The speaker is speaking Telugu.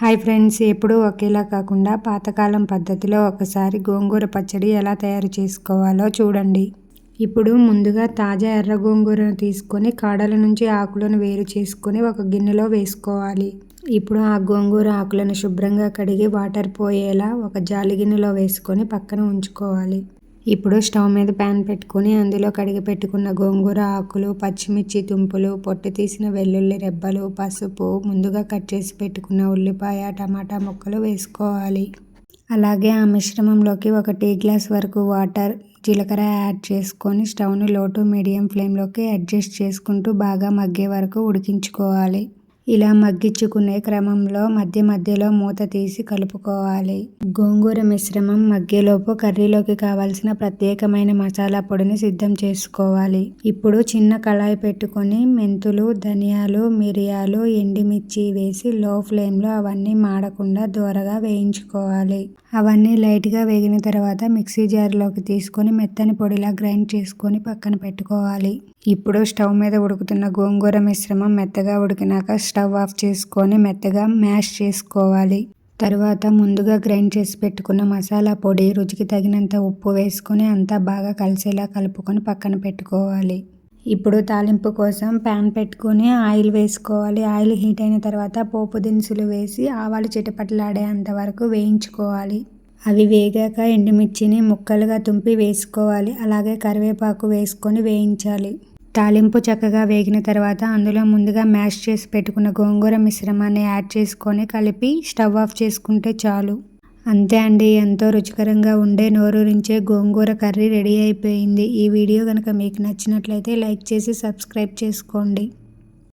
హాయ్ ఫ్రెండ్స్ ఎప్పుడూ ఒకేలా కాకుండా పాతకాలం పద్ధతిలో ఒకసారి గోంగూర పచ్చడి ఎలా తయారు చేసుకోవాలో చూడండి. ఇప్పుడు ముందుగా తాజా ఎర్ర గోంగూరను తీసుకొని కాడల నుంచి ఆకులను వేరు చేసుకొని ఒక గిన్నెలో వేసుకోవాలి. ఇప్పుడు ఆ గోంగూర ఆకులను శుభ్రంగా కడిగి వాటర్ పోయేలా ఒక జాలి గిన్నెలో వేసుకొని పక్కన ఉంచుకోవాలి. ఇప్పుడు స్టవ్ మీద ప్యాన్ పెట్టుకొని అందులో కడిగి పెట్టుకున్న గోంగూర ఆకులు పచ్చిమిర్చి తుంపులు పొట్టు తీసిన వెల్లుల్లి రెబ్బలు పసుపు ముందుగా కట్ చేసి పెట్టుకున్న ఉల్లిపాయ టమాటా ముక్కలు వేసుకోవాలి. అలాగే ఆ మిశ్రమంలోకి ఒక టీ గ్లాస్ వరకు వాటర్ జీలకర్ర యాడ్ చేసుకొని స్టవ్ను లో టు మీడియం ఫ్లేమ్లోకి అడ్జస్ట్ చేసుకుంటూ బాగా మగ్గే వరకు ఉడికించుకోవాలి. ఇలా మగ్గించుకునే క్రమంలో మధ్య మధ్యలో మూత తీసి కలుపుకోవాలి. గోంగూర మిశ్రమం మగ్గేలోపు కర్రీలోకి కావాల్సిన ప్రత్యేకమైన మసాలా పొడిని సిద్ధం చేసుకోవాలి. ఇప్పుడు చిన్న కళాయి పెట్టుకొని మెంతులు ధనియాలు మిరియాలు ఎండిమిర్చి వేసి లో ఫ్లేమ్లో అవన్నీ మాడకుండా దూరగా వేయించుకోవాలి. అవన్నీ లైట్గా వేగిన తర్వాత మిక్సీ జార్లోకి తీసుకొని మెత్తని పొడిలా గ్రైండ్ చేసుకొని పక్కన పెట్టుకోవాలి. ఇప్పుడు స్టవ్ మీద ఉడుకుతున్న గోంగూర మిశ్రమం మెత్తగా ఉడికినాక స్టవ్ ఆఫ్ చేసుకొని మెత్తగా మ్యాష్ చేసుకోవాలి. తర్వాత ముందుగా గ్రైండ్ చేసి పెట్టుకున్న మసాలా పొడి రుచికి తగినంత ఉప్పు వేసుకొని అంతా బాగా కలిసేలా కలుపుకొని పక్కన పెట్టుకోవాలి. ఇప్పుడు తాలింపు కోసం ప్యాన్ పెట్టుకొని ఆయిల్ వేసుకోవాలి. ఆయిల్ హీట్ అయిన తర్వాత పోపు దినుసులు వేసి ఆవాలు చిటపట్లాడేంత వరకు వేయించుకోవాలి. అవి వేగాక ఎండుమిర్చిని ముక్కలుగా తుంపి వేసుకోవాలి. అలాగే కరివేపాకు వేసుకొని వేయించాలి. తాలింపు చక్కగా వేగిన తర్వాత అందులో ముందుగా మ్యాష్ చేసి పెట్టుకున్న గోంగూర మిశ్రమాన్ని యాడ్ చేసుకొని కలిపి స్టవ్ ఆఫ్ చేసుకుంటే చాలు. అంతే అండి ఎంతో రుచికరంగా ఉండే నోరూరించే గోంగూర కర్రీ రెడీ అయిపోయింది. ఈ వీడియో కనుక మీకు నచ్చినట్లయితే లైక్ చేసి సబ్స్క్రైబ్ చేసుకోండి.